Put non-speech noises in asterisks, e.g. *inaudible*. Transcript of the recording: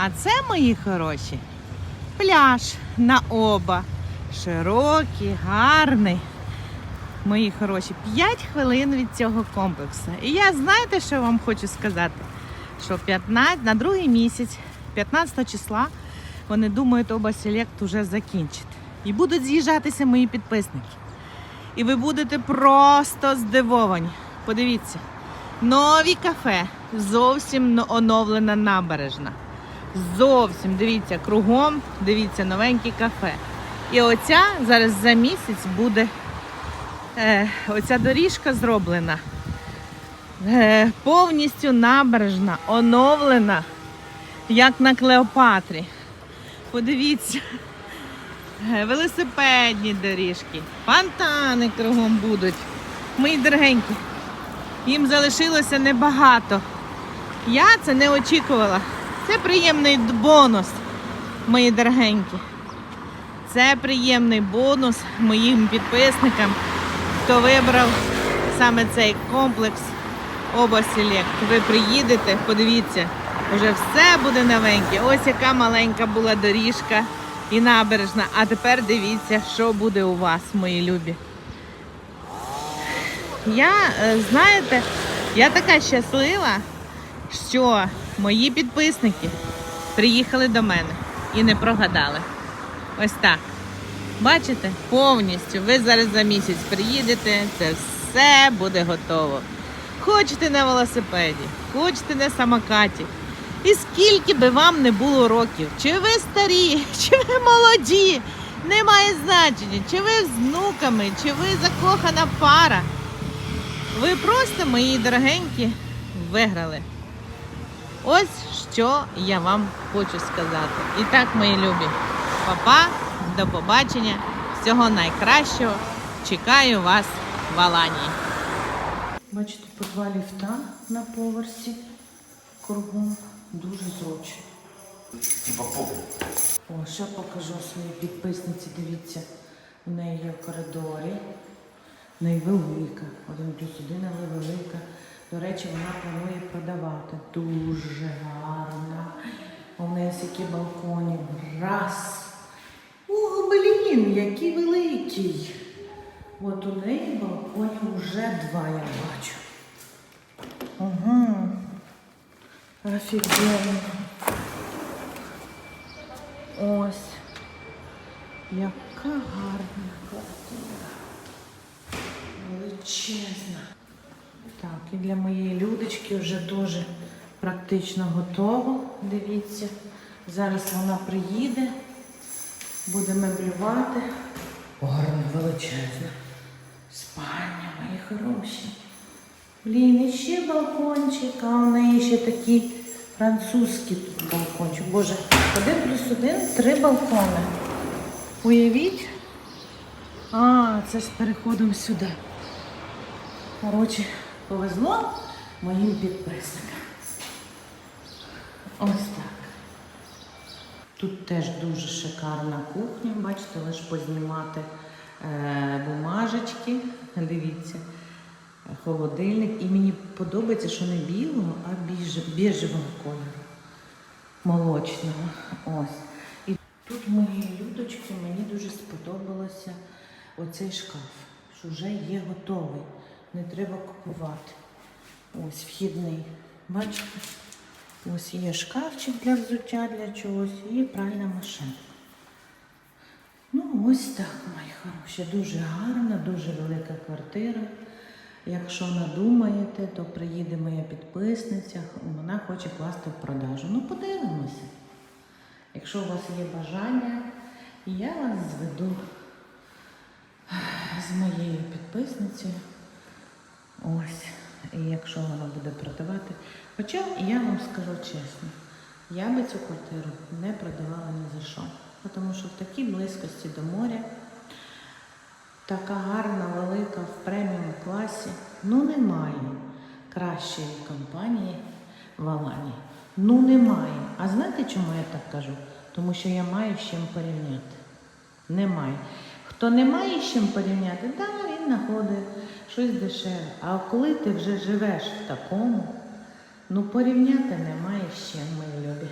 А це, мої хороші, пляж на оба. Широкий, гарний. Мої хороші, 5 хвилин від цього комплексу. І я знаєте, що вам хочу сказати? Що 15, на другий місяць, 15 числа, вони думають, оба селект уже закінчить. І будуть з'їжджатися мої підписники. І ви будете просто здивовані. Подивіться, нові кафе, зовсім оновлена набережна. Зовсім дивіться, кругом, дивіться, новенькі кафе. І оця зараз за місяць буде е, оця доріжка зроблена. Е, повністю набережна, оновлена, як на Клеопатрі. Подивіться. Е, Велосипедні доріжки, фонтани кругом будуть. Мої дорогенькі. Їм залишилося небагато. Я це не очікувала. Це приємний бонус, мої дорогенькі. Це приємний бонус моїм підписникам, хто вибрав саме цей комплекс Оба Селект. Ви приїдете, подивіться, вже все буде новеньке. Ось яка маленька була доріжка і набережна. А тепер дивіться, що буде у вас, мої любі. Я, е, знаєте, я така щаслива, що мої підписники приїхали до мене і не прогадали. Ось так. Бачите, повністю. Ви зараз за місяць приїдете, це все буде готово. Хочете на велосипеді, хочете на самокаті. І скільки би вам не було років, чи ви старі, *laughs* чи ви молоді, немає значення, чи ви з внуками, чи ви закохана пара. Ви просто, мої дорогенькі, виграли. Ось що я вам хочу сказати. І так, мої любі, папа, до побачення, всього найкращого. Чекаю вас в Аланії. Бачите, по два ліфта на поверсі кругом дуже зручно. Типа попу. О, ще покажу своїй підписниці. Дивіться, в неї є в коридорі. В неї велика. Один плюс один, але велика. До речі, вона планує продавати. Дуже гарна. У неї скільки балконів. Раз. О, блін, який великий. От у неї балконів вже два, я бачу. Угу. Офігенно. Ось. Яка гарна квартира. Величезна. Так, і для моєї людочки вже дуже практично готово. Дивіться. Зараз вона приїде, буде меблювати. Гарна, величезна. Спальня, мої хороші. Блін, і ще балкончик, а у неї ще такий французький тут балкончик. Боже, один плюс один, три балкони. Уявіть? А, це з переходом сюди. Коротше, повезло моїм підписникам. Ось так. Тут теж дуже шикарна кухня. Бачите, лише познімати е, бумажечки. Дивіться, холодильник. І мені подобається, що не білого, а біж, біжевого кольору. Молочного. Ось. І тут моїй людочки мені дуже сподобалося оцей шкаф, що вже є готовий. Не треба купувати. Ось вхідний. Бачите? Ось є шкафчик для взуття для чогось і пральна машина. Ну, ось так, мої хороші. Дуже гарна, дуже велика квартира. Якщо надумаєте, то приїде моя підписниця, вона хоче класти в продажу. Ну, подивимося. Якщо у вас є бажання, я вас зведу з моєю підписницею. Ось. І якщо вона буде продавати. Хоча я вам скажу чесно, я би цю квартиру не продавала ні за що. Тому що в такій близькості до моря, така гарна, велика в преміум класі, ну немає кращої компанії в Алані. Ну немає. А знаєте, чому я так кажу? Тому що я маю з чим порівняти. Немає. Хто не має з чим порівняти, да, він знаходить щось дешеве. А коли ти вже живеш в такому, ну порівняти немає з чим, мої любі.